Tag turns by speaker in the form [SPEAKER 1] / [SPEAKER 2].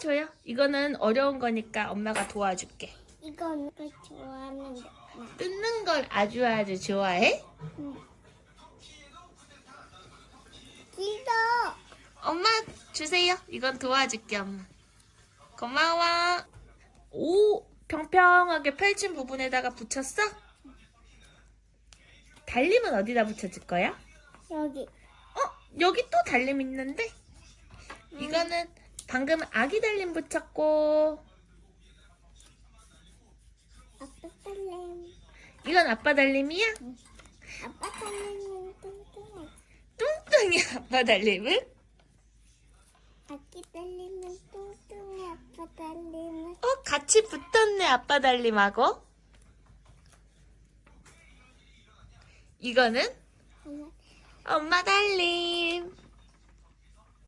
[SPEAKER 1] 줘요. 이거는 어려운 거니까 엄마가 도와줄게.
[SPEAKER 2] 이건 그 좋아하는데. 나.
[SPEAKER 1] 뜯는 걸 아주 아주 좋아해?
[SPEAKER 2] 응. 기도.
[SPEAKER 1] 엄마 주세요. 이건 도와줄게 엄마. 고마워. 오 평평하게 펼친 부분에다가 붙였어? 달림은 어디다 붙여줄 거야?
[SPEAKER 2] 여기.
[SPEAKER 1] 어 여기 또 달림 있는데? 이거는 방금 아기 달림 붙였고
[SPEAKER 2] 아빠 딸렘.
[SPEAKER 1] 이건 아빠 달림이야?
[SPEAKER 2] 아빠 딸렘은 뚱뚱해.
[SPEAKER 1] 뚱뚱이 아빠 달림은?
[SPEAKER 2] 아기 딸렘은 뚱뚱해. 아빠 딸렘은
[SPEAKER 1] 어 같이 붙었네 아빠 달림하고. 이거는
[SPEAKER 2] 엄마
[SPEAKER 1] 달림.